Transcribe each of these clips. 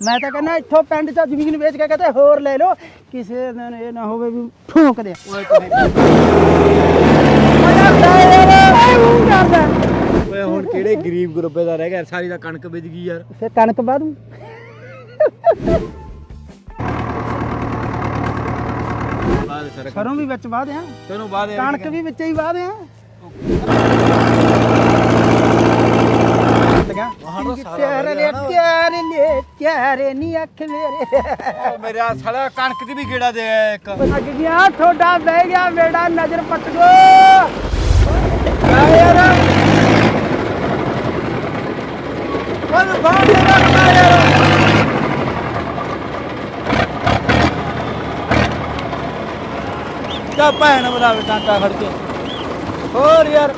ਮੈਂ ਤਾਂ ਕਹਿੰਦਾ ਇੱਥੋਂ ਪਿੰਡ 'ਚ ਜ਼ਮੀਨ ਵੇਚ ਕੇ ਕਿਤੇ ਹੋਰ ਲੈ ਲਓ ਕਿਸੇ ਦਿਨ ਇਹ ਨਾ ਹੋਵੇ ਵੀ ਠੋਕ ਦੇ। ਓਏ ਹੁਣ ਕਿਹੜੇ ਗਰੀਬ ਗਰੁੱਪੇ ਦਾ ਰਹਿ ਗਿਆ ਸਾਰੀ ਦਾ ਕਣਕ ਵਿਜ ਗਈ ਯਾਰ। ਫਿਰ ਕਣਕ ਬਾਦੂ ਬਾਅਦ ਸਰ ਸਰੋਂ ਵੀ ਵਿੱਚ ਵਾਹ ਦਿਆਂ। ਤੈਨੂੰ ਬਾਅਦ ਕਣਕ ਵੀ ਵਿੱਚ ਹੀ ਵਾਹ ਨਹੀਂ ਅੱਖ ਮੇਰੇ। ਮੇਰਾ ਸਾਲਾ ਕਣਕ ਦੀ ਵੀ ਗੇੜਾ ਦੇ ਆਇਆ ਇੱਕ। ਲੱਗ ਗਿਆ ਤੁਹਾਡਾ ਬਹਿ ਗਿਆ ਮੇਰਾ ਨਜ਼ਰ ਪੱਟ ਗੋ ਯਾਰ। ਉਹ ਬਾਹਰ ਨਿਕਲ ਯਾਰ ਜਾ। ਭੈਣ ਬਰਾਵੇ ਕਾਂਟਾ ਖੜ ਕੇ। ਹੋਰ ਯਾਰ।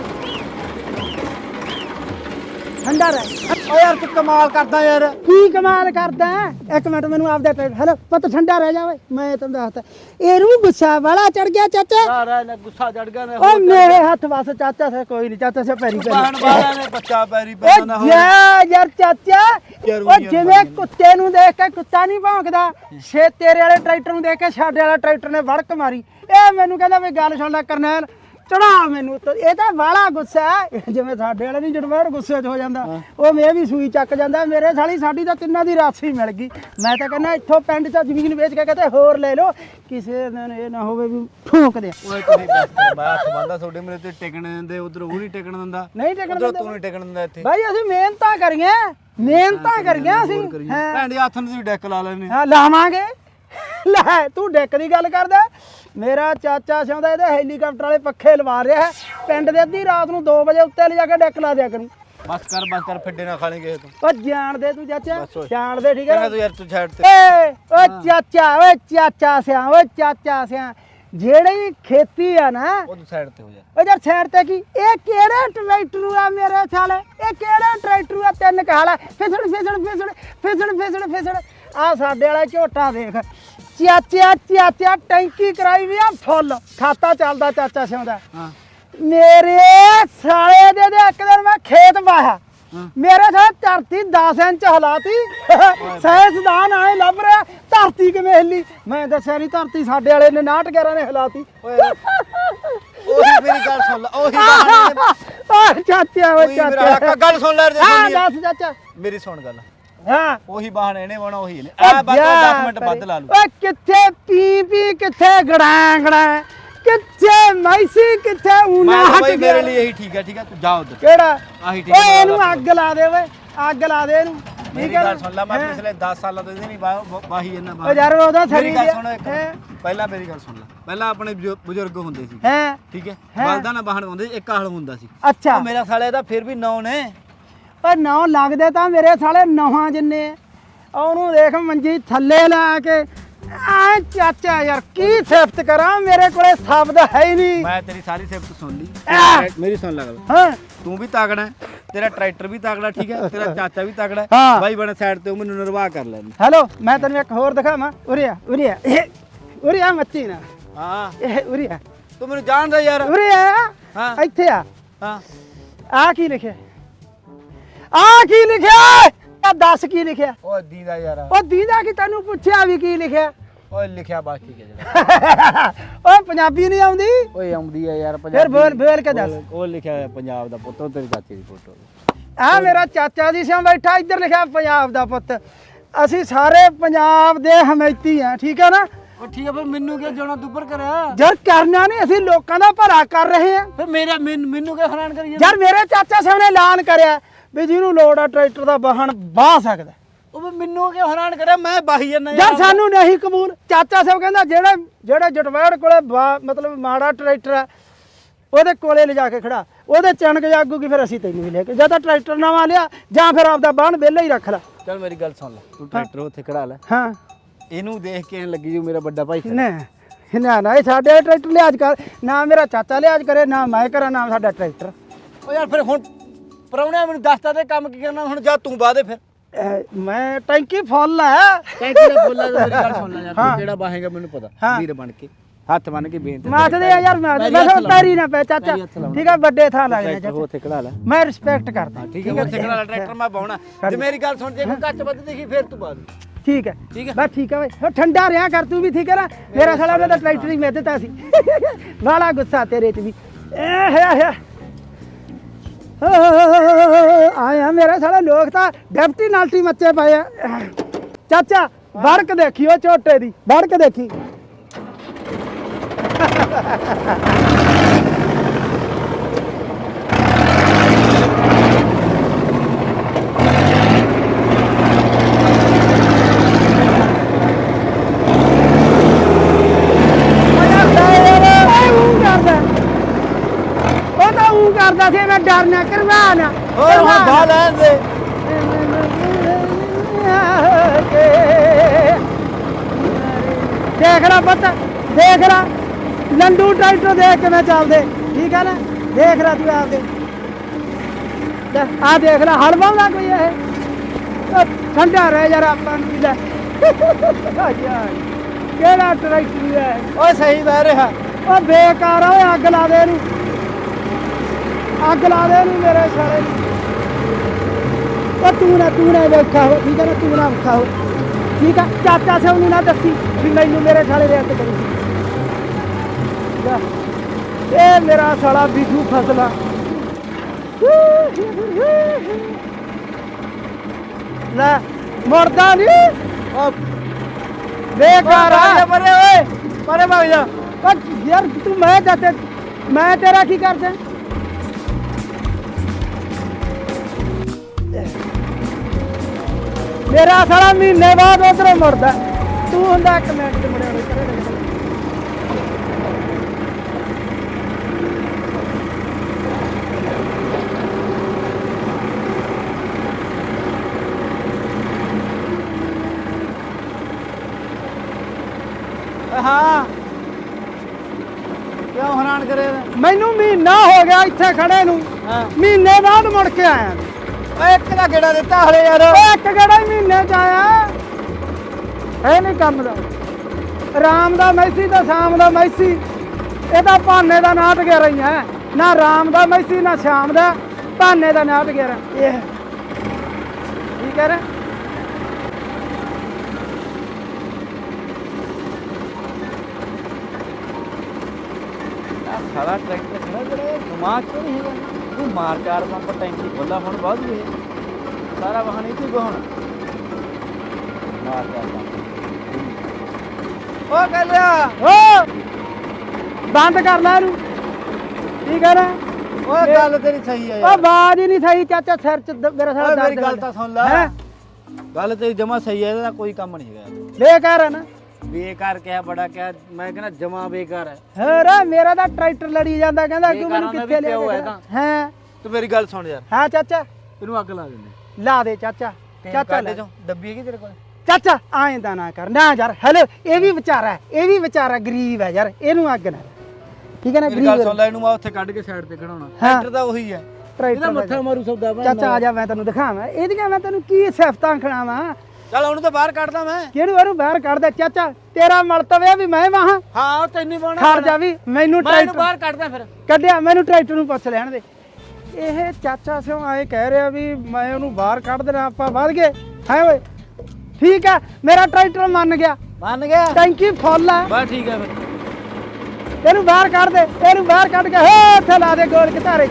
ਠੰਡਾ ਰਹਿ। ਓ ਯਾਰ ਤੂੰ ਕਮਾਲ ਕਰਦਾ ਯਾਰ। ਕੀ ਕਮਾਲ ਕਰਦਾ ਹੈ? ਇੱਕ ਮਿੰਟ ਮੈਨੂੰ ਆਪਦਾ ਟਾਈਮ ਹੈਲੋ ਪੁੱਤ ਠੰਡਾ ਰਹਿ ਜਾ ਓਏ। ਮੈਂ ਤੈਨੂੰ ਦੱਸਦਾ ਇਹਨੂੰ ਗੁੱਸਾ ਵਾਲਾ ਚੜ ਗਿਆ ਚਾਚਾ। ਸਾਰਾ ਨੇ ਗੁੱਸਾ ਚੜ ਗਿਆ ਨੇ ਓ ਮੇਰੇ ਹੱਥ ਵਸ ਚਾਚਾ ਸੇ ਕੋਈ ਨਹੀਂ ਚਾਚਾ ਸੇ ਪੈਰੀ ਭੈਣ ਪੈਰੀ ਵਾਲਿਆਂ ਨੇ ਬੱਚਾ ਪੈਰੀ ਪੈਣਾ ਨਾ ਓ ਹੋਰ ਯਾ ਯਾਰ ਚਾਚਾ ਯਾਰ ਓ ਉਹੀ ਜਿਵੇਂ ਕੁੱਤੇ ਨੂੰ ਦੇਖ ਕੇ ਕੁੱਤਾ ਨਹੀਂ ਭੌਂਕਦਾ ਛੇ ਤੇਰੇ ਵਾਲੇ ਟਰੈਕਟਰ ਨੂੰ ਦੇਖ ਕੇ ਸਾਡੇ ਵਾਲਾ ਟਰੈਕਟਰ ਨੇ ਵੜਕ ਮਾਰੀ। ਇਹ ਮੈਨੂੰ ਕਹਿੰਦਾ ਵੀ ਗੱਲ ਸੁਣ ਲੈ ਕਰਨੈਲ ਚੜਾ ਮੈਨੂੰ ਉੱਤੋਂ। ਇਹ ਤਾਂ ਵਾਲਾ ਗੁੱਸਾ ਹੈ। ਜਿਵੇਂ ਸਾਡੇ ਵਾਲੇ ਨਹੀਂ ਜੜਵਾੜ ਗੁੱਸੇ 'ਚ ਹੋ ਜਾਂਦਾ। ਉਹ ਮੈਂ ਵੀ ਸੂਈ ਚੱਕ ਜਾਂਦਾ ਮੇਰੇ ਸਾਲੀ ਸਾਡੀ ਤਾਂ ਤਿੰਨਾਂ ਦੀ ਰਾਸੀ ਮਿਲ ਗਈ। ਮੈਂ ਤਾਂ ਕਹਿੰਦਾ ਇੱਥੋਂ ਪਿੰਡ 'ਚ ਜ਼ਮੀਨ ਵੇਚ ਕੇ ਕਿਤੇ ਹੋਰ ਲੈ ਲਓ। ਕਿਸੇ ਦਿਨ ਇਹ ਨਾ ਹੋਵੇ ਵੀ ਠੋਕ ਦੇ। ਓਏ ਤੁਸੀਂ ਬਸ ਕਰ, ਮੈਂ ਹੱਥ ਬੰਦਾ ਤੁਹਾਡੇ ਮੇਰੇ ਤੇ ਟਿਕਣ ਦਿੰਦੇ ਉਧਰ ਉਹ ਨਹੀਂ ਟਿਕਣ ਦਿੰਦਾ। ਨਹੀਂ ਟਿਕਣ ਉਧਰ ਦਿੰਦੇ। ਤੂੰ ਨਹੀਂ ਟਿਕਣ ਦਿੰਦਾ ਇੱਥੇ। ਭਾਈ ਅਸੀਂ ਮਿਹਨਤਾਂ ਕਰੀਆਂ। ਮਿਹਨਤਾਂ ਕਰੀਆਂ ਅਸੀਂ। ਹਾਂ। ਭੈਣ ਦੇ ਹੱਥ ਨੂੰ ਤੁਸੀਂ ਡੈਕ ਲਾ ਲੈਨੇ ਹਾਂ ਲਾਵਾਂਗੇ। ਲੈ ਤੂੰ ਡੈਕ ਦੀ ਗੱਲ ਕਰਦਾ। ਮੇਰਾ ਚਾਚਾ ਸਿਉਂਦਾ ਇਹਦੇ ਹੈਲੀਕਾਪਟਰ ਵਾਲੇ ਪੱਖੇ ਲਵਾ ਰਿਹਾ ਹੈ। ਪਿੰਡ ਦੇ ਅੱਧੀ ਰਾਤ ਨੂੰ 2 ਵਜੇ ਉੱਤੇ ਲਿਜਾ ਕੇ ਡੈਕ ਲਾ ਦਿਆ ਕਰੂੰ। ਬਸ ਕਰ ਬਸ ਕਰ ਫਿੱਡੇ ਨਾ ਖਾਣੇ ਕਿਸੇ ਤੋਂ। ਓ ਜਾਣਦੇ ਤੂੰ ਚਾਚਾ ਬਸ ਓਏ। ਜਾਣਦੇ ਠੀਕ ਹੈ ਕਹਿੰਦਾ? ਤੂੰ ਯਾਰ ਤੂੰ ਛੱਡ ਤੇ। ਏ ਓ ਚਾਚਾ ਓਏ ਚਾਚਾ ਸਿਆ ਓਏ ਚਾਚਾ ਸਿਆ। ਜਿਹੜੀ ਖੇਤੀ ਆ ਨਾ ਉਹ ਤੂੰ ਸਾਈਡ ਤੇ ਹੋ ਜਾ। ਜਰ ਸਾਈਡ ਤੇ ਕੀ? ਇਹ ਕਿਹੜੇ ਟਰੈਕਟਰ ਆ ਮੇਰੇ ਸਾਲੇ ਇਹ ਕਿਹੜੇ ਟਰੈਕਟਰ ਆ? ਤਿੰਨ ਕਹਾਲਾ ਫਿਸੜ ਫਿਸੜ ਫਿਸੜ ਫਿਸੜ ਫਿਸੜ ਫਿਸੜ। ਆ ਸਾਡੇ ਵਾਲਾ ਝੋਟਾ ਦੇਖ। ਚਾਚਾ ਚਾਚਾ ਟੈਂਕੀ ਕਰਾਈ ਵੀ ਆ ਫੁੱਲ। ਖਾਤਾ ਚੱਲਦਾ ਚਾਚਾ ਸਿਉਂਦਾ। ਹਾਂ। ਮੇਰੇ ਸਾਲੇ ਦੇ ਦੇ ਇੱਕ ਦਿਨ ਮੈਂ ਖੇਤ ਵਾਹਿਆ। ਮੇਰੇ ਸਾਲੇ ਧਰਤੀ 10 ਇੰਚ ਹਲਾਤੀ। ਸਾਇੰਸਦਾਨ ਆਏ ਲੱਭ ਰਿਹਾ। ਧਰਤੀ ਕਿਵੇਂ ਹਿੱਲੀ? ਮੈਂ ਦੱਸਿਆ ਨਹੀਂ ਧਰਤੀ ਸਾਡੇ ਵਾਲੇ ਨੇ 911 ਨੇ ਹਿਲਾਤੀ। ਓਏ ਉਹੀ ਮੇਰੀ ਗੱਲ ਸੁਣ ਲੈ ਉਹੀ ਬਹਾਨੇ ਆ ਚਾਚਾ ਓਏ ਉਹੀ ਮੇਰਾ ਚਾਚਾ। ਹੱਕ- ਗੱਲ ਸੁਣ ਲੈ ਹਾਂ ਸੁਣੀ ਦੱਸ ਚਾਚਾ। ਮੇਰੀ ਸੁਣ ਗੱਲ। ਹਾਂ। ਉਹੀ ਬਹਾਨੇ ਨੇ ਬਣਾ ਉਹੀ ਨੇ ਆ ਬਸ 10 ਮਿੰਟ ਵੱਧ ਲਾ ਲੂ ਓਏ ਕਿੱਥੇ ਪੀ ਪੀ ਕਿੱਥੇ ਗੜਾਂ ਗੜਾਂ ਕਿੱਥੇ ਮੈਸੀ ਕਿੱਥੇ ਊਨਾ ਮੈਂ ਤਾਂ ਹਟ ਬਈ ਗਿਆ। ਮੇਰੇ ਲਈ ਇਹੀ ਠੀਕ ਹੈ ਠੀਕ ਹੈ ਤੂੰ ਜਾ ਉਧਰ। ਕਿਹੜਾ? ਆਹੀ ਠੀਕ ਓਏ ਇਹਨੂੰ ਅੱਗ ਲਾ ਦੇ ਓਏ ਅੱਗ ਲਾ ਦੇ ਇਹਨੂੰ। ਮੇਰੀ ਠੀਕ ਹੈ ਗੱਲ ਸੁਣ ਲੈ ਮੈਂ ਹੈਂ? ਪਿਛਲੇ 10 ਸਾਲਾਂ ਤੋਂ ਇਹਦੀ ਨਹੀਂ ਬਾਹ- ਬਾਹੀ ਇਹਨਾਂ ਓ ਯਾਰ ਉਹਦਾ ਮੇਰੀ ਸਰੀਰ ਗੱਲ ਸੁਣ ਇੱਕ। ਹੈ? ਪਹਿਲਾਂ ਮੇਰੀ ਗੱਲ ਸੁਣ ਲੈ। ਪਹਿਲਾਂ ਆਪਣੇ ਬਜ਼ੁ- ਬਜ਼ੁਰਗ ਹੁੰਦੇ ਸੀ। ਹੈ? ਠੀਕ ਹੈ? ਹੈਂ? ਬਲਦਾਂ ਨਾਲ ਬਾਹਣ ਹੁੰਦੇ ਸੀ, ਇੱਕ ਹਲ ਹੁੰਦਾ ਸੀ। ਅੱਛਾ। ਮੇਰਾ ਸਾਲੇ ਦਾ ਫਿਰ ਵੀ ਨੌ ਨੇ। ਓਏ ਨੌ ਲੱਗਦੇ ਤਾਂ ਮੇਰੇ ਸਾਲੇ ਨੌਹਾਂ ਜਿੰਨੇ ਆ। ਉਹਨੂੰ ਦੇਖ ਮੰਜੀ ਥੱਲੇ ਲਾ ਕੇ ਆ ਚਾਚਾ ਯਾਰ ਕੀ ਸਿਫਤ ਕਰਾਂ? ਮੇਰੇ ਕੋਲੇ ਸ਼ਬਦ ਹੈ ਹੀ ਨਹੀਂ। ਮੈਂ ਤੇਰੀ ਸਾਰੀ ਸਿਫਤ ਸੁਣ ਲਈ! ਮੇਰੀ ਸੁਣ ਲੈ ਗੱਲ ਹਾਂ। ਤੂੰ ਵੀ ਤਾਗੜਾ ਤੇਰਾ ਟਰੈਕਟਰ ਵੀ ਤਾਗੜਾ ਠੀਕ ਹੈ ਤੇਰਾ ਚਾਚਾ ਵੀ ਤਾਗੜਾ। ਬਾਈ ਬਣ ਸਾਈਡ ਤੇ ਮੈਨੂੰ ਨਿਰਵਾਹ ਕਰ ਲੈਣ ਹੈਲੋ ਮੈਂ ਤੈਨੂੰ ਇੱਕ ਹੋਰ ਦਿਖਾਵਾਂ। ਉਰੇ ਆ ਉਰੇ ਆ। ਉਰੇ ਆ ਮੱਚੀ ਨਾ। ਹਾਂ। ਇਹ ਉਰੇ ਆ। ਤੂੰ ਮੈਨੂੰ ਜਾਣਦਾ ਯਾਰ। ਉਰੇ ਆ। ਹਾਂ। ਇੱਥੇ ਆ। ਹਾਂ। ਆ ਕੀ ਲਿਖਿਆ? ਆ ਕੀ ਲਿਖਿਆ? ਆ ਦੱਸ ਕੀ ਲਿਖਿਆ? ਓਏ ਦੀਦਾ ਯਾਰ। ਉਹ ਦੀਦਾ ਕਿ ਤੈਨੂੰ ਪੁੱਛਿਆ ਵੀ ਕੀ ਲਿਖਿਆ? ਓਏ ਲਿਖਿਆ ਬਸ ਠੀਕ ਹੈ ਉਹ ਪੰਜਾਬੀ ਨਹੀਂ ਆਉਂਦੀ? ਓਏ ਆਉਂਦੀ ਹੈ ਯਾਰ ਫਿਰ ਬੋਲ ਬੋਲ ਕੇ ਦੱਸ। ਉਹ- ਉਹ ਲਿਖਿਆ ਹੋਇਆ ਪੰਜਾਬ ਦਾ ਪੁੱਤ ਉਹ ਤੇਰੀ ਚਾਚੀ ਦੀ ਫੋਟੋ ਆ ਮੇਰਾ ਚਾਚਾ ਜੀ ਸਿਆਂ ਬੈਠਾ ਇੱਧਰ ਲਿਖਿਆ ਪੰਜਾਬ ਦਾ ਪੁੱਤ। ਅਸੀਂ ਸਾਰੇ ਪੰਜਾਬ ਦੇ ਹਮੈਤੀ ਆ ਠੀਕ ਹੈ ਨਾ? ਉਹ ਠੀਕ ਹੈ ਫਿਰ ਮੈਨੂੰ ਕਿਉਂ ਜਾਣਾ ਦੁੱਬਰ ਕਰਿਆ? ਯਾਰ ਕਰਨਾ ਨਹੀਂ ਅਸੀਂ ਲੋਕਾਂ ਦਾ ਭਲਾ ਕਰ ਰਹੇ ਆ। ਫਿਰ ਮੇਰਾ ਮੈਨ- ਮੈਨੂੰ ਕਿਉਂ ਹੈਰਾਨ ਕਰੀ ਯਾਰ ਮੇਰੇ ਚਾਚਾ ਸਿਆਂ ਨੇ ਐਲਾਨ ਕਰਿਆ। ਵੀ ਜਿਹਨੂੰ ਲੋੜ ਆ ਟਰੈਕਟਰ ਦਾ ਵਾਹਣ ਬਾਹ ਸਕਦਾ। ਉਹ ਮੈਨੂੰ ਕਿਉਂ ਹੈਰਾਨ ਕਰਿਆ? ਮੈਂ ਬਾਹੀ ਜਾਂਦਾ ਯਾਰ। ਸਾਨੂੰ ਨਹੀਂ ਕਬੂਲ। ਚਾਚਾ ਸਾਹਿਬ ਕਹਿੰਦਾ ਜਿਹੜਾ ਜਿਹੜਾ ਜਟਵੈੜ ਕੋਲੇ ਮਤਲਬ ਮਾੜਾ ਟਰੈਕਟਰ ਆ ਉਹਦੇ ਕੋਲੇ ਲਿਜਾ ਕੇ ਖੜਾ। ਉਹਦੇ ਚਣਕ ਜਾਗੂਗੀ ਫਿਰ ਅਸੀਂ ਤੈਨੂੰ ਵੀ ਲੈ ਕੇ ਜਾਂ ਤਾਂ ਟਰੈਕਟਰ ਨਵਾਂ ਲਿਆ ਜਾਂ ਫਿਰ ਆਪਦਾ ਬਾਹਣ ਵਿਹਲਾ ਹੀ ਰੱਖ ਲੈ। ਚੱਲ ਮੇਰੀ ਗੱਲ ਸੁਣ ਲੈ। ਤੂੰ ਟਰੈਕਟਰ ਉੱਥੇ ਖੜਾ ਲੈ। ਹਾਂ। ਇਹਨੂੰ ਦੇਖ ਕੇ ਐਂ ਲੱਗੀ ਜੋ ਮੇਰਾ ਵੱਡਾ ਭਾਈ ਨਾ ਨਾ ਨਾ ਇਹ ਸਾਡੇ ਟਰੈਕਟਰ ਲਿਆਜ ਕਰ। ਨਾ ਮੇਰਾ ਚਾਚਾ ਲਿਆਜ ਕਰੇ ਨਾ ਮੈਂ ਕਰਾਂ ਨਾ ਸਾਡਾ ਟਰੈਕਟਰ। ਉਹ ਯਾਰ ਫਿਰ ਹੁਣ ਪਰੌਣਿਆਂ ਮੈਨੂੰ ਦੱਸਤਾ ਤੇ ਕੰਮ ਕੀ ਕਰਨਾ ਹੁਣ ਜਾ ਤੂੰ ਬਾਦੇ ਫਿਰ। ਅਹ ਮੈਂ ਟੈਂਕੀ ਫੁੱਲ ਆ। ਟੈਂਕੀ ਦਾ ਫੁੱਲਾ ਮੇਰੀ ਗੱਲ ਸੁਣ ਲੈ ਯਾਰ ਹਾਂ। ਤੂੰ ਕਿਹੜਾ ਬਾਹੇਗਾ ਮੈਨੂੰ ਪਤਾ ਹਾਂ। ਵੀਰ ਬਣ ਕੇ। ਹੱਥ ਬੰਨ ਕੇ ਬੇਨਤੀ ਮਾਥਦੇ ਆ ਯਾਰ ਮੈਂ ਪੈਰੀ ਮੈਂ ਹੱਥ ਤਾਂ ਪੈਰੀ ਨਾ ਪੈ ਚਾਚਾ। ਪੈਰੀ ਹੱਥ ਲਾਉਣਾ। ਠੀਕ ਆ ਵੱਡੇ ਥਾਂ ਲੱਗਦੇ ਟਰੈਕਟਰ ਚਾਚਾ। ਉੱਥੇ ਖੜਾ ਲੈ। ਮੈਂ ਰਿਸਪੈਕਟ ਕਰਦਾ। ਠੀਕ ਹੈ ਉੱਥੇ ਖੜਾ ਲੈ ਟਰੈਕਟਰ ਮੈਂ ਬਾਉਣਾ। ਜੇ ਮੇਰੀ ਗੱਲ ਸੁਣ ਜੇ ਕੋਈ ਕੱਚ ਵੱਧ ਦੇਖੀ ਫੇਰ ਤੂੰ ਬਾਦ ਠੀਕ ਹੈ ਠੀਕ ਹੈ। ਬਸ ਠੀਕ ਹੈ ਓਏ ਹੋ ਠੰਡਾ ਰਿਆ ਕਰ ਤੂੰ ਵੀ ਠੀਕ ਹੈ ਨਾ? ਮੇਰਾ ਸਾਲਾ ਉਹਨੇ ਤਾਂ ਟਰੈਕਟਰ ਹੀ ਮੈਂ ਦਿੱਤਾ ਸੀ। ਵਾਲਾ ਗੁੱਸਾ ਤੇਰੇ 'ਚ ਵੀ। ਇਹ ਹੈ ਹੈ। ਆਇਆ ਮੇਰੇ ਸਾਲਾ ਲੋਕ ਤਾਂ ਡੈਪਟੀ ਨਾਲਟੀ ਮੱਚੇ ਪਏ ਆ। ਚਾਚਾ, ਵੜਕ ਉਹ ਝੋਟੇ ਦੀ, ਵੜਕ ਦੇਖੀ ਉਹ ਯਾਰ ਲੈ ਯਾਰ, ਇਹ ਊਂ ਕਰਦਾ ਉਹ ਕਰਦਾ ਸੀ ਮੈਂ ਡਰਨਾ ਕਰਵਾ ਨਾ ਹੋਰ ਹੁਣ ਬਾਹ ਲੈਣ ਦੇ। ਦੇਖ ਲੈ ਪੁੱਤ ਦੇਖ ਲੈ। ਲੰਡੂ ਟਰੈਕਟਰ ਦੇਖ ਕਿਵੇਂ ਚੱਲਦੇ ਠੀਕ ਹੈ ਨਾ? ਦੇਖ ਲੈ ਤੂੰ ਆਪਦੇ। ਆ ਦੇਖ ਲੈ ਹਲ ਬਾਉਂਦਾ ਕੋਈ ਇਹ? ਠੰਡਾ ਰਹਿ ਯਾਰ ਆਪਾਂ ਨੂੰ ਵੀ ਲੈ। ਕਿਹੜਾ ਟਰੈਕਟਰ ਹੈ? ਓਏ ਸਹੀ ਬਹਿ ਰਿਹਾ। ਉਹ ਬੇਕਾਰ ਓਏ ਅੱਗ ਲਾ ਦੇ ਇਹਨੂੰ। ਅੱਗ ਲਾ ਦੇ ਇਹਨੂੰ ਮੇਰੇ ਨੂੰ ਉਹ ਤੂੰ ਨਾ ਤੂੰ ਨਾ ਵੇਖਾ ਹੋ ਠੀਕ ਹੈ ਨਾ? ਤੂੰ ਨਾ ਵੇਖਾ ਹੋ। ਠੀਕ ਆ ਚਾਚਾ ਸੇ ਉਹਨੂੰ ਨਾ ਦੱਸੀ ਵੀ ਮੈਨੂੰ ਮੇਰੇ ਸਾਲੇ ਦੇ ਹੱਥ ਕਰੂ ਇਹ ਮੇਰਾ ਸਾਲਾ ਬਿਜੂ ਫਸਲਾ ਲੈ ਮਰਦਾ ਨਹੀਂ ਓ ਬੇਕਾਰ ਆ। ਪਰੇ ਓਏ। ਪਰੇ ਭਾਗ ਜਾ। ਯਾਰ ਤੂੰ ਮੈਂ ਜਾਤੇ ਮੈਂ ਤੇਰਾ ਕੀ ਕਰਦਾ? ਮੇਰਾ ਸਾਲਾ ਮਹੀਨੇ ਬਾਅਦ ਉਧਰੋਂ ਮੁੜਦਾ। ਤੂੰ ਹੁੰਦਾ ਇੱਕ ਮਿੰਟ ਤੇ ਮੁੜਿਆ ਓਏ ਹਾਂ। ਕਿਉਂ ਹੈਰਾਨ ਕਰੇ? ਮੈਨੂੰ ਮਹੀਨਾ ਹੋ ਗਿਆ ਇੱਥੇ ਖੜੇ ਨੂੰ। ਹਾਂ। ਮਹੀਨੇ ਬਾਅਦ ਮੁੜ ਕੇ ਆਇਆ। ਓਏ ਇੱਕ ਦਾ ਗੇੜਾ ਦਿੱਤਾ ਹਲੇ ਯਾਰ। ਓਏ ਇੱਕ ਕਿਹੜਾ ਹੀ ਮਹੀਨੇ ਚ ਆਇਆ। ਹੈ ਨਹੀਂ ਕੰਮ ਦਾ। ਰਾਮ ਦਾ ਮੈਸੀ ਤੇ ਸ਼ਾਮ ਦਾ ਮੈਸੀ। ਇਹ ਤਾਂ ਭਾਨੇ ਦਾ ਨਾਟ ਗਿਆ ਰਹੀਆਂ ਨਾ ਰਾਮ ਦਾ ਮੈਸੀ ਨਾ ਸ਼ਾਮ ਦਾ। ਭਾਨੇ ਦਾ ਨਾਟ ਗਿਆ ਇਹ ਕੀ ਕਰ ਸਾਰਾ ਟਰੈਕਟਰ ਖੜਾ ਜਿਹੜਾ ਦਿਮਾਗ ਕਿਉਂ ਨਹੀਂ ਹੈਗਾ। ਤੂੰ ਮਾਰ ਚਾਰ ਪੰਪ ਟੈਂਕੀ ਖੋਲਾ ਹੁਣ ਬਾਅਦ ਵੀ। ਸਾਰਾ ਵਾਹਨ ਇਹ ਤੇ ਬਹਣ ਮਾਰ ਚਾਰ ਪੰਪ। ਓ ਕਰ ਲਿਆ ਓ! ਬੰਦ ਕਰ ਲੈ ਇਹਨੂੰ। ਕੀ ਕਰ ਓਏ ਗੱਲ ਤੇਰੀ ਸਹੀ ਹੈ ਓ ਯਾਰ। ਬਾਜ ਹੀ ਨਹੀਂ ਸਹੀ ਚਾਚਾ ਸਿਰ ਚ ਦ- ਮੇਰਾ ਓਏ ਦਰਦ ਮੇਰੀ ਗੱਲ ਤਾਂ ਸੁਣ ਲੈ। ਹੈਂ? ਗੱਲ ਤੇਰੀ ਜਮਾ ਸਹੀ ਹੈ ਇਹਦਾ ਕੋਈ ਕੰਮ ਨਹੀਂ ਹੈਗਾ। ਬੇਕਾਰ ਹੈ ਨਾ ਬੇਕਾਰ ਕਿਹਾ ਬੜਾ ਕਿਹਾ ਮੈਂ ਕਹਿੰਦਾ ਜਮਾ ਬੇਕਾਰ ਹੈ। ਹੋਰ ਮੇਰਾ ਤਾਂ ਟਰੈਕਟਰ ਲੜੀ ਜਾਂਦਾ ਕਹਿੰਦਾ ਤੂੰ ਮੈਨੂੰ ਦਾ ਕਿੱਥੇ ਲੈ ਪਿਓ ਹੈ ਕੇ ਤਾਂ। ਹਾਂ? ਤੂੰ ਮੇਰੀ ਗੱਲ ਸੁਣ ਯਾਰ। ਹਾਂ ਚਾਚਾ। ਤੈਨੂੰ ਅੱਗ ਲਾ ਦਿੰਦੇ। ਲਾ ਦੇ ਚਾਚਾ। ਚਾਚਾ ਲੈ। ਚੋਂ ਡੱਬੀ ਹੈਗੀ ਤੇਰੇ ਕੋਲ? ਚਾਚਾ ਆਇਂਦਾ ਨਾ ਕਰ। ਨਾ ਯਾਰ ਹੈਲੋ ਇਹ ਵੀ ਵਿਚਾਰਾ ਹੈ, ਇਹ ਵੀ ਵਿਚਾਰਾ ਗਰੀਬ ਹੈ ਯਾਰ ਇਹਨੂੰ ਅੱਗ ਨਾ। ਠੀਕ ਹੈ ਨਾ ਮੇਰੀ ਗੱਲ ਗਰੀਬ ਸੁਣ ਲੈ ਇਹਨੂੰ ਮੈਂ ਉੱਥੇ ਕੱਢ ਕੇ ਸਾਈਡ ਤੇ ਖੜਾਉਣਾ। ਟਰੈਕਟਰ ਤਾਂ ਉਹੀ ਹੈ। ਇਹਦਾ ਮੱਥਾ ਮਾਰੂ ਸੌਦਾ ਚਾਚਾ ਆ ਜਾ ਮੈਂ ਤੈਨੂੰ ਦਿਖਾਵਾਂ। ਇਹਦੀਆਂ ਮੈਂ ਤੈਨੂੰ ਕੀ ਸਿਫਤਾਂ ਖਣਾਵਾਂ ਚੱਲ ਉਹਨੂੰ ਤਾਂ ਬਾਹਰ ਕੱਢਦਾ ਮੈਂ। ਕਿਹਨੂੰ ਇਹਨੂੰ ਬਾਹਰ ਕੱਢਦਾ ਚਾਚਾ? ਤੇਰਾ ਮਲਤਵ ਇਹ ਵੀ ਮੈਂ ਵਾਹਾਂ ਹਾਂ ਉਹ ਤੈਨੂੰ ਪਾਉਣਾ ਖੜ ਜਾ ਵੀ ਮੈਨੂੰ ਮੈਂ ਇਹਨੂੰ ਟਰੈਕਟਰ ਬਾਹਰ ਕੱਢਦਾ ਫਿਰ। ਕੱਢਿਆ ਮੈਨੂੰ ਟਰੈਕਟਰ ਨੂੰ ਪੁੱਛ ਲੈਣ ਦੇ। ਇਹ ਚਾਚਾ ਸਿਓ ਐ ਕਹਿ ਰਿਹਾ ਵੀ ਮੈਂ ਉਹਨੂੰ ਬਾਹਰ ਕੱਢ ਦੇਣਾ ਆਪਾਂ ਵੱਧ ਗਏ। ਹੈ ਓਏ? ਠੀਕ ਆ ਮੇਰਾ ਟਰੈਕਟਰ ਮੰਨ ਗਿਆ। ਮੰਨ ਗਿਆ? ਟੈਂਕੀ ਫੁੱਲ ਆ। ਬਸ ਠੀਕ ਹੈ ਫਿਰ। ਇਹਨੂੰ ਬਾਹਰ ਕੱਢ ਦੇ ਇਹਨੂੰ ਬਾਹਰ ਕੱਢ ਕੇ ਹੋ ਉੱਥੇ ਲਾ ਦੇ ਗੋਲ ਕਿਤਾਰੇ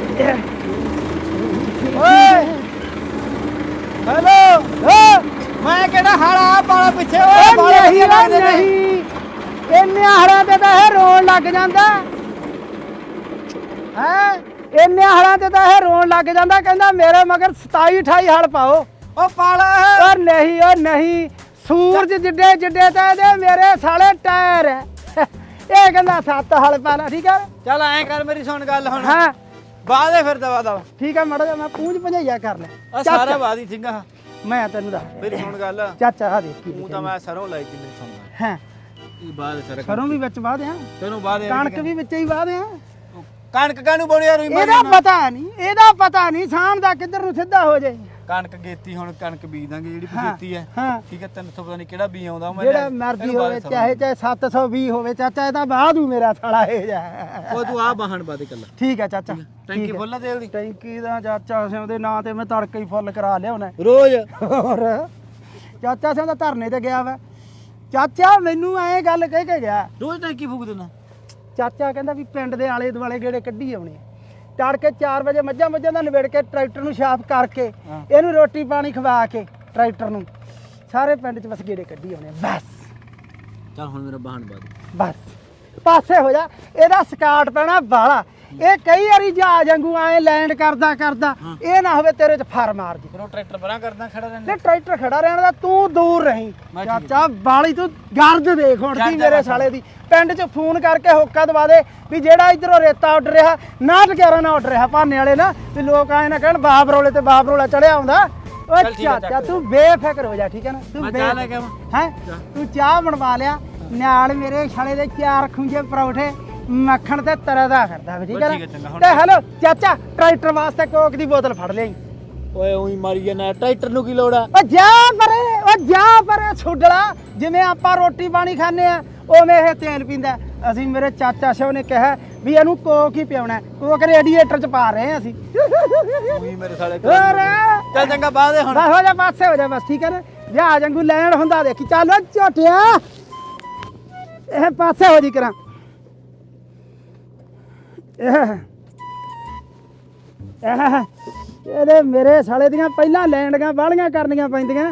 ਓਏ! ਹੈਲੋ ਓ ਮੈਂ ਕਿਹੜਾ ਹਾਲਾ ਪਾਲਾ ਪਿੱਛੇ ਓਏ ਬਾਲੇ ਨਹੀਂ ਲੱਗਦੇ। ਨਹੀਂ। ਇੰਨੇ ਹੜਾਂ ਤੇ ਤਾਂ ਇਹ ਰੋਣ ਲੱਗ ਜਾਂਦਾ। ਹੈ? ਇੰਨੇ ਹੜਾਂ ਤੇ ਤਾਂ ਇਹ ਰੋਣ ਲੱਗ ਜਾਂਦਾ ਕਹਿੰਦਾ ਮੇਰੇ ਮਗਰ 27 28 ਹੜ ਪਾਓ। ਓ ਪਾਲਾ ਓ ਨਹੀਂ ਓ ਨਹੀਂ। ਸੂਰਜ ਜਿੱਡੇ ਜਿੱਡੇ ਤੇ ਇਹਦੇ ਮੇਰੇ ਸਾਲੇ ਟਾਇਰ ਐ ਇਹ ਕਹਿੰਦਾ ਸੱਤ ਹਲ ਪਾ ਲਾ ਠੀਕ ਆ ਚੱਲ ਐਂ ਕਰ ਮੇਰੀ ਸੁਣ ਗੱਲ ਹੁਣ। ਹਾਂ। ਬਾਦੇ ਫਿਰ ਦਵਾ ਦਵਾ। ਠੀਕ ਆ ਮੜਾ ਜਾ ਮੈਂ ਪੂੰਝ ਭੰਜਾਈਆ ਕਰ ਲੈ ਸਾਰਾ ਬਾਦੀ ਸਿੰਘਾ। ਮੈਂ ਤੈਨੂੰ ਦੱਸ ਮੇਰੀ ਸੁਣ ਗੱਲ। ਚਾਚਾ ਆ ਦੇਖ ਕੀ ਤੂੰ ਤਾਂ ਮੈਂ ਸਰੋਂ ਲਾਈ ਜਿੰਨੇ ਸੁਣਦਾ ਹਾਂ? ਇਹ ਬਾਦ ਸਰ। ਸਰੋਂ ਵੀ ਵਿੱਚ ਵਾਹ ਦਿਆਂ। ਤੈਨੂੰ ਬਾਦ ਕਣਕ ਵੀ ਵਿੱਚ ਹੀ ਵਾਹ ਦਿਆਂ। ਕਣਕ ਕਾਨੂੰ ਬੋਲਿਆ ਰੂਈ? ਇਹਦਾ ਪਤਾ ਨਹੀਂ ਇਹਦਾ ਪਤਾ ਨਹੀਂ ਸਾਂਭ ਦਾ ਕਿੱਧਰ ਨੂੰ ਸਿੱਧਾ ਹੋ ਜਾਏ ਕਣਕ ਗੇਤੀ ਹੁਣ ਕਣਕ ਬੀਜ ਦਾਂਗੇ ਜਿਹੜੀ ਗੇਤੀ ਹੈ। ਹਾਂ। ਠੀਕ ਹੈ 300 ਪਤਾ ਨਹੀਂ ਕਿਹੜਾ ਬੀ ਆਉਂਦਾ ਉਹ ਮੈਂ ਜਿਹੜਾ ਮਰਜ਼ੀ ਹੋਵੇ ਚਾਹੇ ਚਾਹੇ 720 ਹੋਵੇ ਚਾਚਾ ਇਹ ਤਾਂ ਬਾਅਦ ਹੀ ਮੇਰਾ ਸਾਲਾ ਇਹ ਜਾ ਉਹ ਤੂੰ ਆ ਬਾਹਣ ਪਾ ਦੇ ਕੱਲਾ। ਠੀਕ ਹੈ ਚਾਚਾ। ਟੈਂਕੀ। ਫੁੱਲ ਤੇਲ ਦੀ। ਟੈਂਕੀ ਦਾ ਚਾਚਾ ਸਿਉਂ ਦੇ ਨਾਂ ਤੇ ਮੈਂ ਤੜਕੇ ਹੀ ਫੁੱਲ ਕਰਾ ਲਿਆਉਣਾ ਰੋਜ਼। ਹੋਰ। ਚਾਚਾ ਸਿਉਂ ਦਾ ਧਰਨੇ ਤੇ ਗਿਆ ਵਾ। ਚਾਚਾ ਮੈਨੂੰ ਐਂ ਗੱਲ ਕਹਿ ਕੇ ਗਿਆ। ਰੋਜ਼ ਟੈਂਕੀ ਫੂਕ ਦੇਣਾ ਚਾਚਾ ਕਹਿੰਦਾ ਵੀ ਪਿੰਡ ਦੇ ਆਲੇ ਦੁਆਲੇ ਗੇੜੇ ਕੱਢੀ ਆਉਣੇ ਤੜਕੇ 4 ਵਜੇ ਮੱਝਾਂ ਮੱਝਾਂ ਦਾ ਨਿਬੇੜ ਕੇ ਟਰੈਕਟਰ ਨੂੰ ਸਾਫ਼ ਕਰਕੇ ਹਾਂ। ਇਹਨੂੰ ਰੋਟੀ ਪਾਣੀ ਖਵਾ ਕੇ ਟਰੈਕਟਰ ਨੂੰ ਸਾਰੇ ਪਿੰਡ 'ਚ ਬਸ ਗੇੜੇ ਕੱਢੀ ਆਉਣੇ ਆ, ਬਸ। ਚੱਲ ਹੁਣ ਮੇਰਾ ਬਾਹਣ ਪਾ ਦੇ ਬਸ। ਪਾਸੇ ਹੋ ਜਾ ਇਹਦਾ ਸਕਾਟ ਪੈਣਾ ਬਾਲਾ ਇਹ ਕਈ ਵਾਰੀ ਜਹਾਜ਼ ਵਾਂਗੂ ਐ ਲੈਂਡ ਕਰਦਾ ਕਰਦਾ। ਇਹ ਨਾ ਹੋਵੇ ਤੇਰੇ 'ਚ ਫਰ ਮਾਰ ਜੇ ਫਿਰ ਉਹ ਟਰੈਕਟਰ ਪਰਾਂ ਕਰਦਾ ਖੜਾ ਰਹਿੰਦਾ। ਤੇ ਟਰੈਕਟਰ ਖੜਾ ਰਹਿਣ ਦਾ ਤੂੰ ਦੂਰ ਰਹੀਂ। ਮੈਂ ਠੀਕ ਚਾਚਾ ਬਾਲੀ ਤੂੰ ਗਰਜ ਦੇਖ ਉੜਦੀ ਮੇਰੇ ਬਸ। ਸਾਲੇ ਦੀ। ਪਿੰਡ 'ਚ ਫੋਨ ਕਰਕੇ ਹੋਕਾ ਦਵਾ ਦੇ ਵੀ ਜਿਹੜਾ ਇਧਰੋਂ ਰੇਤਾ ਉੱਡ ਰਿਹਾ ਨਾ ਟਕਿਆਰਾ ਨਾ ਉੱਡ ਰਿਹਾ ਭਾਨੇ ਵਾਲੇ ਨਾ। ਵੀ ਲੋਕ ਆਏ ਨਾ ਕਹਿਣ ਬਾਪ ਰੋਲੇ ਤੇ ਬਾਪ ਰੋਲਾ ਚੜਿਆ ਆਉਂਦਾ। ਓਏ ਚੱਲ ਠੀਕ ਆ, ਚਾਚਾ ਚੱਕ ਤੂੰ ਬੇਫਿਕਰ ਹੋ ਜਾ ਠੀਕ ਹੈ ਨਾ? ਤੂੰ ਮੈਂ ਚਾਹ ਲੈ ਕੇ ਆਵਾਂ। ਹੈ? ਤੂੰ ਚਾਹ ਬਣਵਾ ਲਿਆ ਨਾਲ ਮੇਰੇ ਛਾਲੇ ਦੇ ਚਾਰ ਖੁੰਝੇ ਪਰੌਠੇ ਮੱਖਣ ਤੇ ਤਰਦਾ ਕਰਦਾ ਵੀ ਠੀਕ ਹੈ ਠੀਕ ਹੈ, ਚੰਗਾ, ਨਾ ਹੁਣ ਤੇ ਹੈਲੋ ਚਾਚਾ ਟਰੈਕਟਰ ਵਾਸਤੇ ਕੋਕ ਦੀ ਬੋਤਲ ਫੜ ਲਈ। ਓਏ ਉਹੀ ਮਾਰੀ ਜਾਣਾ ਟਰੈਕਟਰ ਨੂੰ ਕੀ ਲੋੜ ਆ? ਓ ਜਾ ਪਰੇ ਓ ਜਾ ਪਰੇ ਛੁੱਡਲਾ ਜਿਵੇਂ ਆਪਾਂ ਰੋਟੀ ਪਾਣੀ ਖਾਂਦੇ ਆ ਉਵੇਂ ਇਹ ਤੇਲ ਪੀਂਦਾ। ਅਸੀਂ ਮੇਰੇ ਚਾਚਾ ਸ਼ੋ ਨੇ ਕਿਹਾ ਵੀ ਇਹਨੂੰ ਕੋਕ ਹੀ ਪਿਆਉਣਾ ਹੈ। ਕੋਕ ਰੇਡੀਏਟਰ ਚ ਪਾ ਰਹੇ ਆ ਅਸੀਂ। ਉਹੀ ਮੇਰੇ ਸਾਲੇ ਹੋਰ। ਚੱਲ ਚੰਗਾ ਬਾਅਦ ਦੇ ਹੁਣ। ਬਸ ਹੋ ਜਾ ਪਾਸੇ ਹੋ ਜਾ ਬਸ ਠੀਕ ਹੈ ਨਾ? ਜਾ ਜੰਗੂ ਲੈਣ ਹੁੰਦਾ ਦੇਖੀ। ਚੱਲ ਓ ਝੋਟਿਆ। ਇਹ ਪਾਸੇ ਹੋ ਜੀ ਕਰਾਂ। ਇਹ ਇਹਦੇ ਮੇਰੇ ਸਾਲੇ ਦੀਆਂ ਪਹਿਲਾਂ ਲੈਂਡਾਂ ਬਾਲੀਆਂ ਕਰਨੀਆਂ ਪੈਂਦੀਆਂ।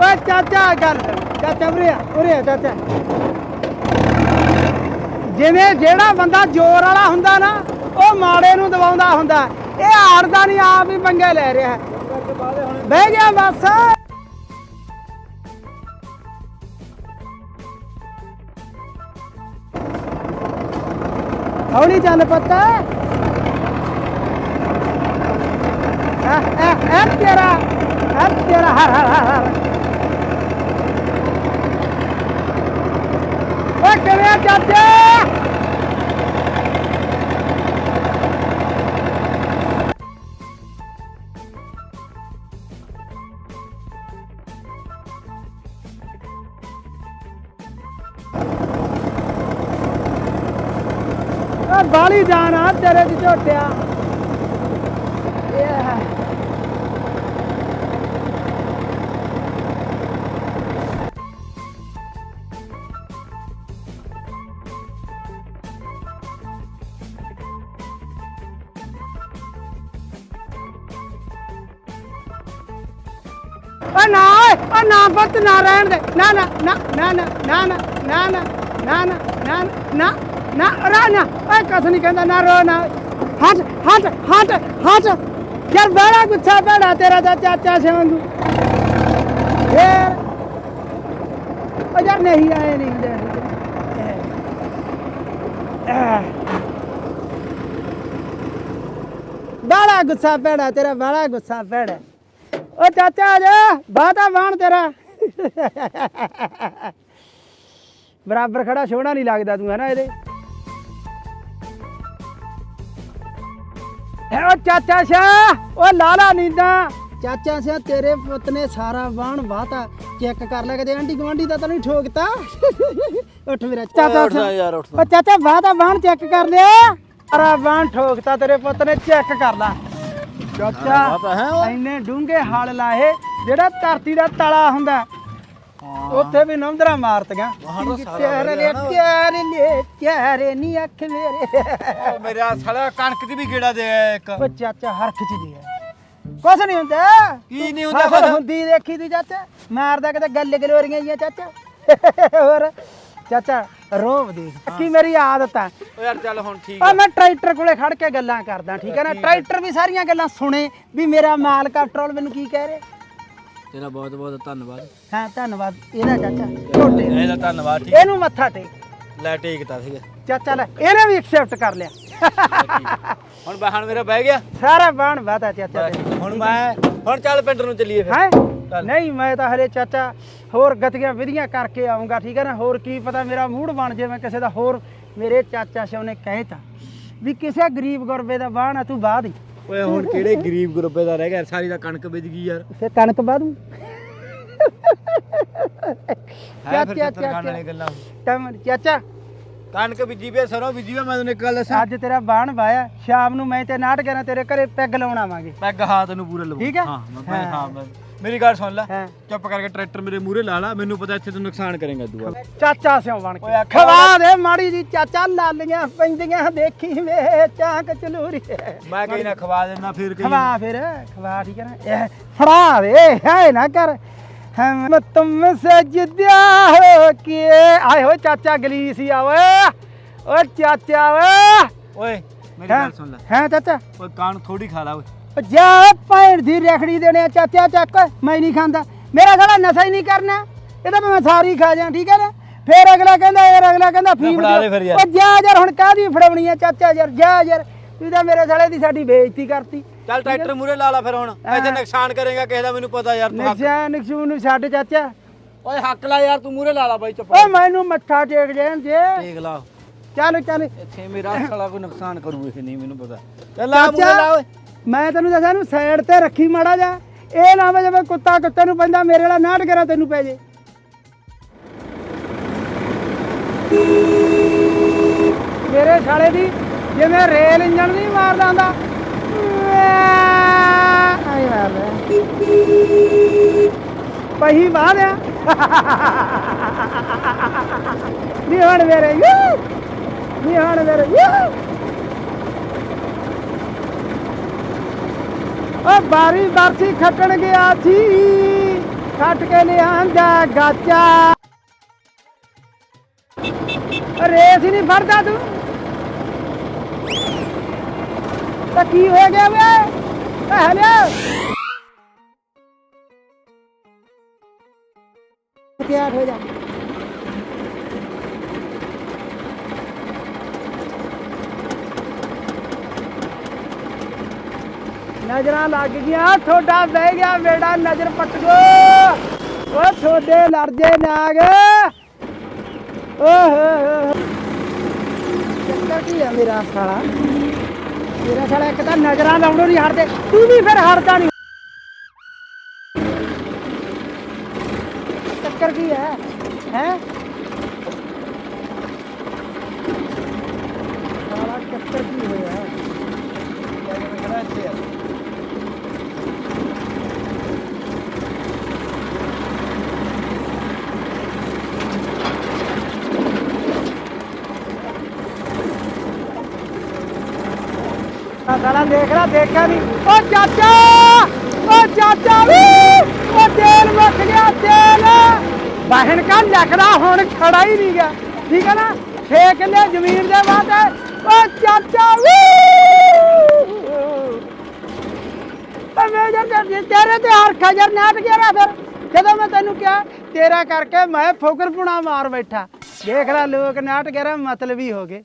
ਚਾਚਾ ਜੀ ਚਾਚਾ ਗੱਲ ਚਾਚਾ ਉਰੇ ਆ, ਉਰੇ ਚਾਚਾ। ਜਿਵੇਂ ਜਿਹੜਾ ਬੰਦਾ ਜ਼ੋਰ ਵਾਲਾ ਹੁੰਦਾ ਨਾ, ਉਹ ਮਾੜੇ ਨੂੰ ਦਬਾਉਂਦਾ ਹੁੰਦਾ। ਇਹ ਹਾਰਦਾ ਨਹੀਂ ਆਪ ਹੀ ਪੰਗੇ ਲੈ ਰਿਹਾ ਬਹਿ ਗਿਆ ਬਸ। ਹੌਲੀ ਚੱਲ ਪੁੱਤ। ਆ ਆ ਆ ਤੇਰਾ। ਆ ਤੇਰਾ ਹਰ ਹਰ ਹਰ ਹਰ। ਓ ਕਿਵੇਂ ਆ ਬਾਲੀ ਜਾਨ ਤੇਰੇ ਦੀ ਝੋਟਿਆ। ਪੁੱਤ ਨਾ ਰਹਿਣ ਦੇ ਨਾ ਨਾ ਨਾ ਨਾ ਨਾ ਨਾ ਨਾ ਨਾ ਨਾ ਨਾ ਨਾ ਨਾ ਨਾ ਨਾ ਰਾ ਨਾ ਓਏ ਕੁਛ ਨਹੀਂ ਕਹਿੰਦਾ ਨਾ ਰੋ ਨਾ ਹਟ ਹਟ ਹਟ ਹਟ ਯਾਰ ਬੜਾ ਗੁੱਸਾ ਬੜਾ ਤੇਰਾ ਤਾਂ ਚਾਚਾ ਸੇ ਵਾਂਗੂ ਯਾਰ ਓ ਯਾਰ ਨਹੀਂ ਆਏ ਨਹੀਂ ਹੁੰਦੇ ਬੜਾ ਗੁੱਸਾ ਭੈੜਾ ਤੇਰਾ ਬੜਾ ਗੁੱਸਾ ਭੈੜਾ ਓ ਚਾਚਾ ਆ ਜਾ ਬਾਤਾ ਬਾਣ ਤੇਰਾ ਬਰਾਬਰ ਖੜਾ ਸੋਹਣਾ ਨਹੀਂ ਲੱਗਦਾ ਤੂੰ ਹੈ ਨਾ ਇਹਦੇ ਓ ਚਾਚਾ ਸ਼ਾ ਓ ਲਾਲਾ ਨੀਂਦਾ। ਚਾਚਾ ਸਿਆ ਤੇਰੇ ਪੁੱਤ ਨੇ ਸਾਰਾ ਬਾਣ ਵਾਤਾ ਚੈੱਕ ਕਰ ਲੈ ਕਦੇ ਆਂਟੀ ਗਵਾਂਡੀ ਦਾ ਤਾਂ ਨਹੀਂ ਠੋਕਤਾ। ਉੱਠ ਮੇਰਾ ਚਾਚਾ ਸਿਆ। ਯਾਰ ਓ ਉੱਠਦਾ ਚਾਚਾ ਵਾਤਾ ਬਾਣ ਚੈੱਕ ਕਰ ਲਿਆ। ਸਾਰਾ ਬਾਣ ਠੋਕਤਾ ਤੇਰੇ ਪੁੱਤ ਨੇ ਚੈੱਕ ਕਰ ਲਾ। ਚਾਚਾ ਇੰਨੇ ਡੂੰਘੇ ਹਲ ਲਾਏ। ਜਿਹੜਾ ਧਰਤੀ ਦਾ ਤਲਾ ਹੁੰਦਾ ਉੱਥੇ ਵੀ ਨੰਦਰਾ ਮਾਰਤੀਆਂ। ਤੇਰੇ ਓਏ। ਪਿਆਰੇ ਨੇ ਪਿਆਰੇ ਨੀ ਅੱਖ ਮੇਰੇ। ਮੇਰਾ ਸਾਲਾ ਕਣਕ ਦੀ ਵੀ ਗੇੜਾ ਦੇ ਆਇਆ ਇੱਕ। ਉਹ ਚਾਚਾ ਹਰਖ ਚ ਦੀ ਹੈ। ਕੁਛ ਨਹੀਂ ਹੁੰਦਾ। ਕੀ ਨਹੀਂ ਹੁੰਦਾ ਕੁਛ? ਹੁੰਦੀ ਦੇਖੀ ਤੀ ਚਾਚਾ। ਮਾਰਦਾ ਕਿਤੇ ਗੱਲ ਗਲੋਰੀਆਂ ਜੀਆਂ ਚਾਚਾ। ਹੋਰ ਚਾਚਾ ਰੋਬ ਦੇਖ ਕੀ ਮੇਰੀ ਆਦਤ ਆ। ਓ ਯਾਰ ਚੱਲ ਹੁਣ ਠੀਕ ਆ ਮੈਂ ਟਰੈਕਟਰ ਕੋਲੇ ਖੜ ਕੇ ਗੱਲਾਂ ਕਰਦਾ ਠੀਕ ਹੈ ਨਾ? ਟਰੈਕਟਰ ਵੀ ਸਾਰੀਆਂ ਗੱਲਾਂ ਸੁਣੇ ਵੀ ਮੇਰਾ ਮਾਲਕ ਆਫਟਰ ਆਲ ਮੈਨੂੰ ਕੀ ਕਹਿ ਰਿਹਾ? ਤੇਰਾ ਬਹੁਤ ਬਹੁਤ ਧੰਨਵਾਦ। ਹਾਂ ਧੰਨਵਾਦ। ਇਹਦਾ ਚਾਚਾ ਦਾ। ਇਹਦਾ ਧੰਨਵਾਦ ਠੀਕ ਇਹਨੂੰ ਮੱਥਾ ਟੇਕ। ਲੈ ਟੇਕਤਾ ਸੀਗਾ। ਚਾਚਾ ਲੈ ਇਹਨੇ ਵੀ ਐਕਸੈਪਟ ਕਰ ਲਿਆ। ਹੁਣ ਬਾਹਣ ਮੇਰਾ ਬਹਿ ਗਿਆ। ਸਾਰਾ ਬਾਣ ਵਾਦਾ ਚਾਚਾ ਹੁਣ ਮੈਂ ਹੁਣ ਚੱਲ ਪਿੰਡ ਨੂੰ ਚੱਲੀਏ ਫਿਰ। ਹੈ। ਨਹੀਂ ਮੈਂ ਤਾਂ ਹਰੇ ਚਾਚਾ ਹੋਰ ਗਤੀਆਂ ਵਿਧੀਆਂ ਕਰਕੇ ਆਉਂਗਾ ਠੀਕ ਹੈ ਨਾ? ਹੋਰ ਕੀ ਪਤਾ ਮੇਰਾ ਮੂਡ ਬਣ ਜੇ ਮੈਂ ਕਿਸੇ ਦਾ ਹੋਰ ਮੇਰੇ ਚਾਚਾ ਸਿਓ ਨੇ ਕਹਿਤਾ ਵੀ ਕਿਸੇ ਗਰੀਬ ਗੁਰਬੇ ਦਾ ਬਾਣ ਆ ਤੂੰ ਬਾਦ ਹੀ ਓਏ ਹੁਣ ਕਿਹੜੇ ਗਰੀਬ ਗੁਰਬੇ ਦਾ ਰਹਿ ਗਿਆ ਸਾਰੀ ਦਾ ਕਣਕ ਵਿਜ ਗਈ ਯਾਰ ਤੇ ਕਣਕ ਬਾਦੂ ਫਿਰ ਖਾਣ ਚਾਚਾ। ਵਾਲੀ ਗੱਲਾਂ ਟਮ ਚਾਚਾ ਕਣਕ ਬੀਜੀ ਵੀ ਸਰੋਂ ਬੀਜੀ ਵੀ ਮੈਂ ਤੈਨੂੰ ਇੱਕ ਗੱਲ ਦੱਸਾਂ ਅੱਜ ਤੇਰਾ ਬਾਣ ਵਾਇਆ ਸ਼ਾਮ ਨੂੰ ਮੈਂ ਤੇ ਨਾਟ ਕਰਾਂ ਤੇਰੇ ਘਰੇ ਪੈਗ ਲਾਉਣ ਆਵਾਂਗੇ ਪੈਗ ਹਾਂ ਤੈਨੂੰ ਪੂਰੇ ਲਵਾਂ ਠੀਕ ਹੈ? ਹਾਂ ਮੈਂ। ਹਾਂ ਮੈਂ- ਮੇਰੀ ਗੱਲ ਸੁਣ ਲੈ। ਹਾਂ। ਚੁੱਪ ਕਰਕੇ ਟਰੈਕਟਰ ਮੇਰੇ ਮੂਹਰੇ ਲਾ ਲਾ ਮੈਨੂੰ ਪਤਾ ਇੱਥੇ ਤੂੰ ਨੁਕਸਾਨ ਕਰੇਗਾ ਦੂਆ। ਚਾਚਾ ਸਿਓ ਬਣ ਓਏ ਕੇ ਖਵਾ ਦੇ ਮਾੜੀ ਜੀ ਚਾਚਾ ਲਾਲੀਆਂ ਪੈਂਦੀਆਂ ਦੇਖੀ ਵੇ ਚਾਂਕ ਚਲੂਰੀ। ਮੈਂ ਕਹੀ ਨਾ ਖਵਾ ਦੇਣਾ ਫਿਰ ਕਹੀ। ਖਵਾ ਫਿਰ ਖਵਾ ਠੀਕ ਹੈ ਨਾ। ਇਹ ਫੜਾ ਦੇ ਹੈ ਨਾ ਕਰ। ਹਮ ਤੁਮ ਸਜਦਿਆ ਹੋ ਕੇ ਆਏ ਹੋ ਚਾਚਾ ਗਲੀਸੀ ਓਏ ਓ ਚਾਚਾ ਓਏ ਓਏ ਮੇਰੀ ਗੱਲ ਸੁਣ ਲੈ। ਹੈ ਚਾਚਾ? ਓਏ ਕਾਨ ਥੋੜੀ ਖਾ ਲਾ ਓਏ। ਓ ਜਾ ਭੈਣ ਦੀ ਰਖੜੀ ਦੇਣੇ ਆ ਚਾਚਾ ਚੱਕ ਮੈਂ ਨਹੀਂ ਖਾਂਦਾ। ਮੇਰਾ ਸਾਲਾ ਨਸ਼ਾ ਹੀ ਨਹੀਂ ਕਰਨਾ। ਇਹ ਤਾਂ ਮੈਂ ਸਾਰੀ ਖਾ ਜਾ ਠੀਕ ਹੈ ਨਾ? ਫੇਰ ਅਗਲਾ ਕਹਿੰਦਾ ਯਾਰ ਅਗਲਾ ਕਹਿੰਦਾ ਫੀਮ ਫੜਾ ਦੇ ਫਿਰ ਯਾਰ। ਓ ਜਾ ਯਾਰ ਹੁਣ ਕਾਹਦੀ ਫੜਾਉਣੀ ਆ ਚਾਚਾ ਯਾਰ ਜਾ ਯਾਰ। ਤੂੰ ਤਾਂ ਮੇਰੇ ਸਾਲੇ ਦੀ ਸਾਡੀ ਬੇਇੱਜ਼ਤੀ ਕਰਤੀ। ਚੱਲ ਟਰੈਕਟਰ ਮੂਹਰੇ ਲਾ ਲਾ ਫਿਰ ਹੁਣ। ਇੱਥੇ ਨੁਕਸਾਨ ਕਰੇਗਾ ਕਿਸੇ ਦਾ ਮੈਨੂੰ ਪਤਾ ਯਾਰ ਤੂੰ ਹੱਕ- ਨਕਸ਼ਾ ਨਕਸ਼ੂ ਨੂੰ ਛੱਡ ਚਾਚਾ। ਓਏ ਹੱਕ ਲਾ ਯਾਰ ਤੂੰ ਮੂਹਰੇ ਲਾ ਲਾ ਬਾਈ ਚੁੱਪ ਓ ਮੈਨੂੰ ਮੱਥਾ ਟੇਕ ਜਾਣ ਜੇ ਦੇਖ ਲਾ। ਚੱਲ ਚੱਲ। ਇੱਥੇ ਮੇਰਾ ਸਾਲਾ ਕੋਈ ਨੁਕਸਾਨ ਕਰੂ ਇਹ ਨਹੀਂ ਮੈਨੂੰ ਪਤਾ। ਚੱਲ ਆ ਮੂਹਰੇ ਲਾ ਓਏ। ਮੈਂ ਤੈਨੂੰ ਦੱਸਿਆ ਨੂੰ ਸਾਈਡ ਤੇ ਰੱਖੀ ਮਾੜਾ ਜਾ ਇਹ ਨਾ ਵੇ ਜਿਵੇਂ ਕੁੱਤਾ ਕੁੱਤੇ ਨੂੰ ਪੈਂਦਾ, ਮੇਰੇ ਵਾਲਾ ਨਾਟ ਕਰਾ ਤੈਨੂੰ ਪੈ ਜੇ। ਮੇਰੇ ਸਾਲੇ ਦੀ, ਜਿਵੇਂ ਰੇਲ ਇੰਜਣ ਨਹੀਂ ਮਾਰਦਾ ਹੁੰਦਾ। ਆਈ ਮਾਰਦਾ ਪਹੀ ਬਾਹਰ ਨੀ ਹਣ ਮੇਰੇ, ਯੂ। ਨੀ ਹਣ ਮੇਰੇ, ਯੂ। ਓ ਬਾਰੀ ਬਰਸੀ ਖੱਟਣ ਗਿਆ ਸੀ। ਖੱਟ ਕੇ ਲਿਆਂਦਾ ਗਾਚਾ। ਰੇਸ ਹੀ ਨਹੀਂ ਫੜਦਾ ਤੂੰ। ਤਾਂ ਕੀ ਹੋ ਗਿਆ ਵੇ? ਹਲੇ ਤਿਆਰ ਹੋ ਜਾ ਨਜ਼ਰਾਂ ਲੱਗ ਗਈਆਂ, ਤੁਹਾਡਾ ਬਹਿ ਗਿਆ ਬੇੜਾ ਨਜ਼ਰ ਪੱਟ ਓ ਤੁਹਾਡੇ ਲੜ ਨਾਗ ਓਹ ਚੱਕਰ ਕੀ ਆ ਮੇਰਾ ਸਾਲਾ? ਮੇਰਾ ਸਾਲਾ ਇੱਕ ਤਾਂ ਨਜ਼ਰਾਂ ਲਾਉਣੋਂ ਨਹੀਂ ਹਟਦੇ, ਤੂੰ ਵੀ ਫਿਰ ਹਟਦਾ ਨਹੀਂ ਚੱਕਰ ਕੀ ਹੈ? ਹੈ ਸਾਲਾ ਚੱਕਰ ਕੀ ਹੋਇਆ ਆ ਸਾਲਾ ਦੇਖ ਰਾ ਦੇਖਿਆ ਨਹੀਂ ਓ ਚਾਚਾ ਓ ਚਾਚਾ ਵੀ, ਓ ਤੇਲ ਮੁੱਕ ਗਿਆ ਤੇਲ ਬਾਹਣ ਕਾ ਲੱਕੜਾ ਹੁਣ ਖੜਾ ਹੀ ਨਹੀਂ ਗਿਆ। ਠੀਕ ਹੈ ਨਾ? ਛੇ ਕਿੱਲੇ ਜ਼ਮੀਨ ਦੇ ਵਾਸਤੇ ਓ ਚਾਚਾ ਵੀ। ਓ ਮੇਜਰ ਤੇ ਤੇਰੇ ਤੇ ਹਰਖਾ ਜਰ ਨਾਟ ਗਿਆ ਫਿਰ, ਜਦੋਂ ਮੈਂ ਤੈਨੂੰ ਕਿਹਾ, ਤੇਰਾ ਕਰਕੇ ਮੈਂ ਫੋਕਰਪੁਣਾ ਮਾਰ ਬੈਠਾ। ਦੇਖ ਲੈ, ਲੋਕ ਨਾਟ ਗਿਆ ਮਤਲਬ ਹੀ ਹੋ ਗਏ।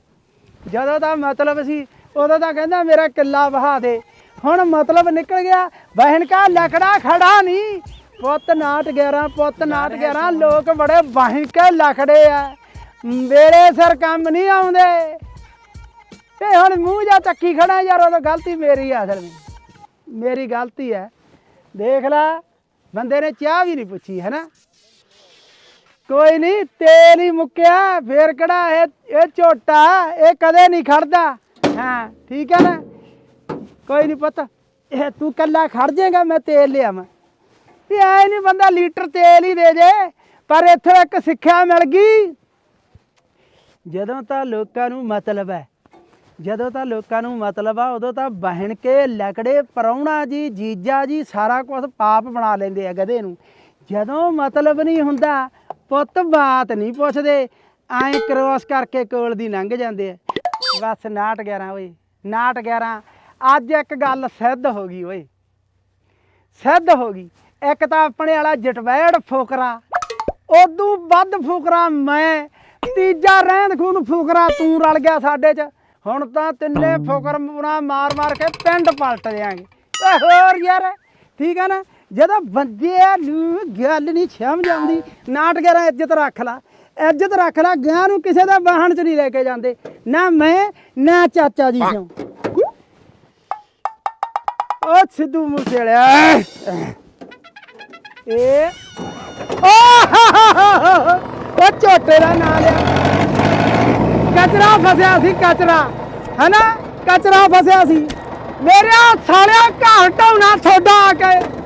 ਜਦੋਂ ਦਾ ਮਤਲਬ ਸੀ ਉਦੋਂ ਤਾਂ ਕਹਿੰਦਾ ਮੇਰਾ ਕਿੱਲਾ ਵਹਾ ਦੇ। ਹੁਣ ਮਤਲਬ ਨਿਕਲ ਗਿਆ ਬਹਿਣ ਕਾ ਲਕੜਾ ਖੜਾ ਨਹੀਂ। ਪੁੱਤ ਨਾਟ 11 ਪੁੱਤ ਨਾਟ 11 ਲੋਕ ਬੜੇ ਬਹਿਣ ਕੇ ਲਖੜੇ ਆ। ਵੇਲੇ ਸਰ ਕੰਮ ਨਹੀਂ ਆਉਂਦੇ। ਤੇ ਹੁਣ ਮੂੰਹ ਜਾ ਚੱਕੀ ਖੜਾ ਯਾਰ ਉਹ ਗਲਤੀ ਮੇਰੀ ਆ ਅਸਲ ਵਿੱਚ। ਮੇਰੀ ਗਲਤੀ ਹੈ। ਦੇਖ ਲੈ ਬੰਦੇ ਨੇ ਚਾਹ ਵੀ ਨਹੀਂ ਪੁੱਛੀ ਹੈ ਨਾ ਕੋਈ ਨਹੀਂ ਤੇਲ ਹੀ ਮੁੱਕਿਆ ਫੇਰ ਕਿਹੜਾ ਇਹ ਇਹ ਝੋਟਾ ਇਹ ਕਦੇ ਨਹੀਂ ਖੜਦਾ ਹਾਂ। ਠੀਕ ਹੈ ਨਾ? ਕੋਈ ਨਹੀਂ ਪਤਾ, ਇਹ ਤੂੰ ਕੱਲਾ ਖੜ ਜਾਏਗਾ, ਮੈਂ ਤੇਲ ਲਿਆਵਾਂ ਵੀ। ਐ ਨਹੀਂ ਬੰਦਾ ਲੀਟਰ ਤੇਲ ਹੀ ਦੇ ਜੇ, ਪਰ ਇੱਥੋਂ ਇੱਕ ਸਿੱਖਿਆ ਮਿਲ ਗਈ। ਜਦੋਂ ਤਾਂ ਲੋਕਾਂ ਨੂੰ ਮਤਲਬ ਹੈ, ਜਦੋਂ ਤਾਂ ਲੋਕਾਂ ਨੂੰ ਮਤਲਬ ਆ, ਉਦੋਂ ਤਾਂ ਬਹਿਣ ਕੇ ਲਕੜੇ, ਪਰੌਣਾ ਜੀ, ਜੀਜਾ ਜੀ, ਸਾਰਾ ਕੁਝ ਪਾਪ ਬਣਾ ਲੈਂਦੇ ਆ ਗਧੇ ਨੂੰ। ਜਦੋਂ ਮਤਲਬ ਨਹੀਂ ਹੁੰਦਾ, ਪੁੱਤ ਬਾਤ ਨਹੀਂ ਪੁੱਛਦੇ, ਐਂ ਕ੍ਰੋਸ ਕਰਕੇ ਕੋਲ ਦੀ ਲੰਘ ਜਾਂਦੇ ਆ। ਬਸ 9 11 ਓਏ 9 11 ਅੱਜ ਇੱਕ ਗੱਲ ਸਿੱਧ ਹੋ ਗਈ ਓਏ। ਸਿੱਧ ਹੋ ਗਈ। ਇੱਕ ਤਾਂ ਆਪਣੇ ਵਾਲਾ ਜਟਵੈੜ ਫੋਕਰਾ ਉਦੋਂ ਵੱਧ ਫੋਕਰਾ ਮੈਂ, ਤੀਜਾ ਰਹਿਣ ਖੂਨ ਫੋਕਰਾ ਤੂੰ ਰਲ ਗਿਆ ਸਾਡੇ 'ਚ। ਹੁਣ ਤਾਂ ਤਿੰਨੇ ਫੋਕਰ ਮੁਨਾ ਮਾਰ ਮਾਰ ਕੇ ਪਿੰਡ ਪਲਟ ਦਿਆਂਗੇ। ਓਏ ਹੋਰ ਯਾਰ, ਠੀਕ ਆ ਨਾ? ਜਦੋਂ ਬੰਦੇ ਨੂੰ ਗੱਲ ਨਹੀਂ ਸਮਝ ਆਉਂਦੀ ਨਾਟਕਰਾਂ ਇੱਜ਼ਤ ਰੱਖ ਲਾ। ਇੱਜ਼ਤ ਰੱਖ ਲਾ ਗਿਆ ਨੂੰ ਕਿਸੇ ਦਾ ਵਾਹਣ 'ਚ ਨਹੀਂ ਲੈ ਕੇ ਜਾਂਦੇ। ਨਾ ਮੈਂ ਨਾ ਚਾਚਾ ਜੀ ਸਿਓ ਓ ਸਿੱਧੂ ਮੂਸੇਵਾਲਿਆ ਇਹ ਉਹ ਝੋਟੇ ਦਾ ਨਾਂ ਲਿਆ। ਕਚਰਾ ਫਸਿਆ ਸੀ ਕਚਰਾ। ਹੈਨਾ? ਕਚਰਾ ਫਸਿਆ ਸੀ। ਮੇਰੇ ਸਾਲਿਆ ਘਰ ਢਾਉਣਾ ਤੁਹਾਡਾ ਆ ਕੇ।